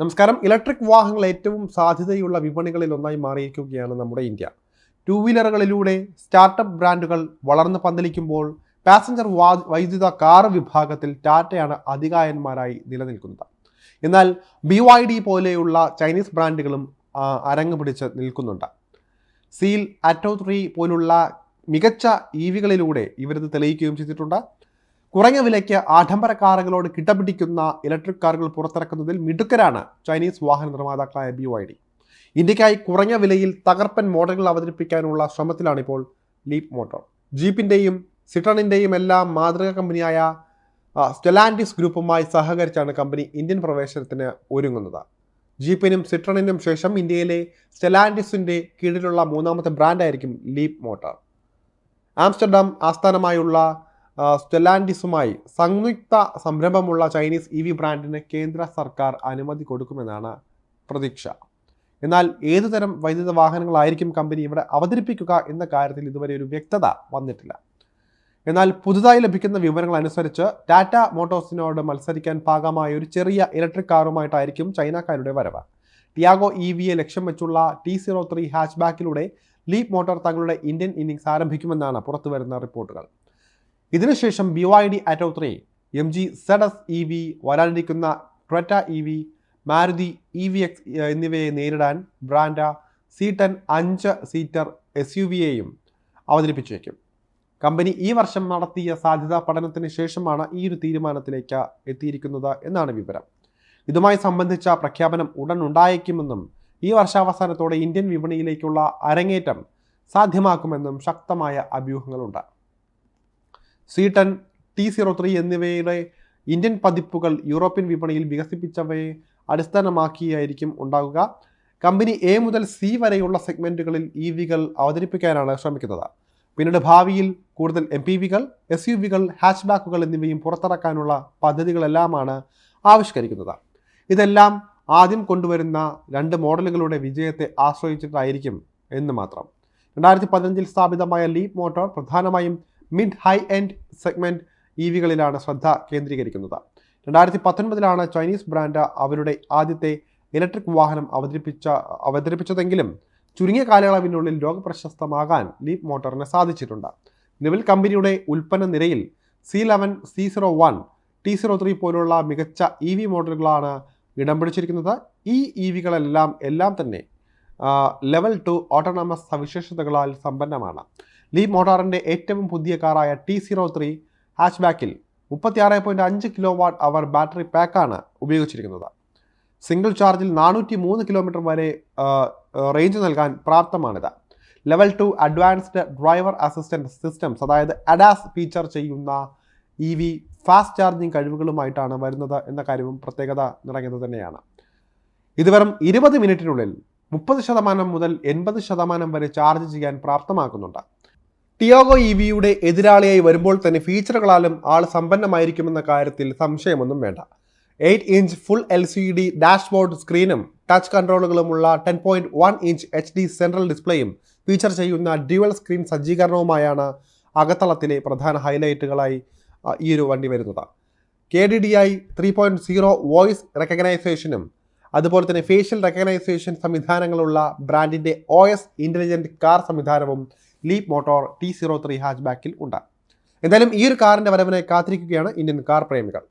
നമസ്കാരം. ഇലക്ട്രിക് വാഹനങ്ങൾ ഏറ്റവും സാധ്യതയുള്ള വിപണികളിൽ ഒന്നായി മാറിയിരിക്കുകയാണ് നമ്മുടെ ഇന്ത്യ. ടു വീലറുകളിലൂടെ സ്റ്റാർട്ടപ്പ് ബ്രാൻഡുകൾ വളർന്ന് പന്തലിക്കുമ്പോൾ പാസഞ്ചർ വാ വൈദ്യുത കാർ വിഭാഗത്തിൽ ടാറ്റയാണ് അധികായന്മാരായി നിലനിൽക്കുന്നത്. എന്നാൽ ബി വൈ ഡി പോലെയുള്ള ചൈനീസ് ബ്രാൻഡുകളും അരങ്ങ് പിടിച്ച് നിൽക്കുന്നുണ്ട്. സീൽ അറ്റോ ത്രീ പോലുള്ള മികച്ച ഇ വികളിലൂടെ ഇവരത് തെളിയിക്കുകയും ചെയ്തിട്ടുണ്ട്. കുറഞ്ഞ വിലയ്ക്ക് ആഡംബര കാറുകളോട് കിട്ടപിടിക്കുന്ന ഇലക്ട്രിക് കാറുകൾ പുറത്തിറക്കുന്നതിൽ മിടുക്കരാണ് ചൈനീസ് വാഹന നിർമ്മാതാക്കളായ ബി വൈ ഡി ഇന്ത്യക്കായി കുറഞ്ഞ വിലയിൽ തകർപ്പൻ മോഡലുകൾ അവതരിപ്പിക്കാനുള്ള ശ്രമത്തിലാണിപ്പോൾ ലീപ് മോട്ടോർ ജീപ്പിന്റെയും സിട്രണിന്റെയും എല്ലാം മാതൃക കമ്പനിയായ സ്റ്റെലാൻഡിസ് ഗ്രൂപ്പുമായി സഹകരിച്ചാണ് കമ്പനി ഇന്ത്യൻ പ്രവേശനത്തിന് ഒരുങ്ങുന്നത്. ജീപ്പിനും സിട്രണിനും ശേഷം ഇന്ത്യയിലെ സ്റ്റെലാൻഡിസിന്റെ കീഴിലുള്ള മൂന്നാമത്തെ ബ്രാൻഡായിരിക്കും ലീപ് മോട്ടോർ ആംസ്റ്റർഡാം ആസ്ഥാനമായുള്ള സ്റ്റെലാൻഡിസുമായി സംയുക്ത സംരംഭമുള്ള ചൈനീസ് ഇ വി ബ്രാൻഡിന് കേന്ദ്ര സർക്കാർ അനുമതി കൊടുക്കുമെന്നാണ് പ്രതീക്ഷ. എന്നാൽ ഏതുതരം വൈദ്യുത വാഹനങ്ങളായിരിക്കും കമ്പനി ഇവിടെ അവതരിപ്പിക്കുക എന്ന കാര്യത്തിൽ ഇതുവരെ ഒരു വ്യക്തത വന്നിട്ടില്ല. എന്നാൽ പുതുതായി ലഭിക്കുന്ന വിവരങ്ങൾ അനുസരിച്ച് ടാറ്റ മോട്ടോഴ്സിനോട് മത്സരിക്കാൻ പാകമായ ഒരു ചെറിയ ഇലക്ട്രിക് കാറുമായിട്ടായിരിക്കും ചൈനക്കാരുടെ വരവ്. ടിയാഗോ ഇ വിയെ ലക്ഷ്യം വെച്ചുള്ള ടി സീറോ ത്രീ ഹാച്ച്ബാക്കിലൂടെ ലീപ് മോട്ടോർ തങ്ങളുടെ ഇന്ത്യൻ ഇന്നിംഗ്സ് ആരംഭിക്കുമെന്നാണ് പുറത്തുവരുന്ന റിപ്പോർട്ടുകൾ. ഇതിനുശേഷം B Y D Atto three M G Z S E V വരാനിരിക്കുന്ന Creta E V Maruti E V X എന്നിവയെ നേരിടാൻ ബ്രാൻഡ സി ടെൻ അഞ്ച് സീറ്റർ എസ് യു വിയെയും അവതരിപ്പിച്ചേക്കും. കമ്പനി ഈ വർഷം നടത്തിയ സാധ്യതാ പഠനത്തിന് ശേഷമാണ് ഈ ഒരു തീരുമാനത്തിലേക്ക് എത്തിയിരിക്കുന്നത് എന്നാണ് വിവരം. ഇതുമായി സംബന്ധിച്ച പ്രഖ്യാപനം ഉടൻ ഉണ്ടായേക്കുമെന്നും ഈ വർഷാവസാനത്തോടെ ഇന്ത്യൻ വിപണിയിലേക്കുള്ള അരങ്ങേറ്റം സാധ്യമാക്കുമെന്നും ശക്തമായ അഭ്യൂഹങ്ങളുണ്ട്. C ten T zero three എന്നിവയുടെ ഇന്ത്യൻ പതിപ്പുകൾ യൂറോപ്യൻ വിപണിയിൽ വികസിപ്പിച്ചവയെ അടിസ്ഥാനമാക്കിയായിരിക്കും ഉണ്ടാകുക. കമ്പനി എ മുതൽ സി വരെയുള്ള സെഗ്മെന്റുകളിൽ ഇ വികൾ അവതരിപ്പിക്കാനാണ് ശ്രമിക്കുന്നത്. പിന്നീട് ഭാവിയിൽ കൂടുതൽ എം പി വികൾ എസ് യു വികൾ ഹാച്ച് ബാക്കുകൾ എന്നിവയും പുറത്തിറക്കാനുള്ള പദ്ധതികളെല്ലാമാണ് ആവിഷ്കരിക്കുന്നത്. ഇതെല്ലാം ആദ്യം കൊണ്ടുവരുന്ന രണ്ട് മോഡലുകളുടെ വിജയത്തെ ആശ്രയിച്ചിട്ടായിരിക്കും എന്ന് മാത്രം. രണ്ടായിരത്തി പതിനഞ്ചിൽ സ്ഥാപിതമായ ലീപ് മോട്ടോർ പ്രധാനമായും mid high end segment E വികളിലാണ് ശ്രദ്ധ കേന്ദ്രീകരിക്കുന്നത്. രണ്ടായിരത്തി പത്തൊൻപതിലാണ് ചൈനീസ് ബ്രാൻഡ് അവരുടെ ആദ്യത്തെ ഇലക്ട്രിക് വാഹനം അവതരിപ്പിച്ച അവതരിപ്പിച്ചതെങ്കിലും ചുരുങ്ങിയ കാലയളവിനുള്ളിൽ ലോകപ്രശസ്തമാകാൻ ലീപ് മോട്ടോറിന് സാധിച്ചിട്ടുണ്ട്. നിവിൽ കമ്പനിയുടെ ഉൽപ്പന്ന നിരയിൽ C eleven C zero one T zero three പോലുള്ള മികച്ച ഇ വി മോഡലുകളാണ് ഇടം പിടിച്ചിരിക്കുന്നത്. ഈ ഇ വികളെല്ലാം എല്ലാം തന്നെ ലെവൽ ടു ഓട്ടോണമസ് സവിശേഷതകളാൽ സമ്പന്നമാണ്. ലീപ് മോട്ടോറിന്റെ ഏറ്റവും പുതിയ കാറായ ടി സീറോ ത്രീ ഹാച്ച് ബാക്കിൽ മുപ്പത്തിയാറ് പോയിന്റ് അഞ്ച് കിലോ വാട്ട് അവർ ബാറ്ററി പാക്കാണ് ഉപയോഗിച്ചിരിക്കുന്നത്. സിംഗിൾ ചാർജിൽ നാനൂറ്റി മൂന്ന് കിലോമീറ്റർ വരെ റേഞ്ച് നൽകാൻ പ്രാപ്തമാണിത്. Level two advanced driver assistant systems അതായത് അഡാസ് ഫീച്ചർ ചെയ്യുന്ന ഇ വി ഫാസ്റ്റ് ചാർജിങ് കഴിവുകളുമായിട്ടാണ് വരുന്നത് എന്ന കാര്യവും പ്രത്യേകത നിറഞ്ഞത് തന്നെയാണ്. ഇത് വെറും ഇരുപത് മിനിറ്റിനുള്ളിൽ മുപ്പത് ശതമാനം മുതൽ എൺപത് ശതമാനം വരെ ചാർജ് ചെയ്യാൻ പ്രാപ്തമാക്കുന്നുണ്ട്. ടിയാഗോ ഇ വിയുടെ എതിരാളിയായി വരുമ്പോൾ തന്നെ ഫീച്ചറുകളാലും ആൾ സമ്പന്നമായിരിക്കുമെന്ന കാര്യത്തിൽ സംശയമൊന്നും വേണ്ട. Eight inch full L C D dashboard സ്ക്രീനും touch കൺട്രോളുകളുമുള്ള ten point one inch H D central ഡിസ്പ്ലേയും feature ചെയ്യുന്ന ഡ്യുവൽ സ്ക്രീൻ സജ്ജീകരണവുമായാണ് അകത്തളത്തിലെ പ്രധാന ഹൈലൈറ്റുകളായി ഈ ഒരു വണ്ടി വരുന്നത്. K D D I three point zero voice റെക്കഗ്നൈസേഷനും അതുപോലെ തന്നെ ഫേഷ്യൽ റെക്കഗ്നൈസേഷൻ സംവിധാനങ്ങളുള്ള ബ്രാൻഡിന്റെ ഒ എസ് ഇന്റലിജന്റ് കാർ സംവിധാനവും Leap Motor T zero three hatch ബാക്കിൽ ഉണ്ട്. എന്തായാലും ഈ ഒരു കാറിന്റെ വരവിനെ കാത്തിരിക്കുകയാണ് ഇന്ത്യൻ കാർ പ്രേമികൾ.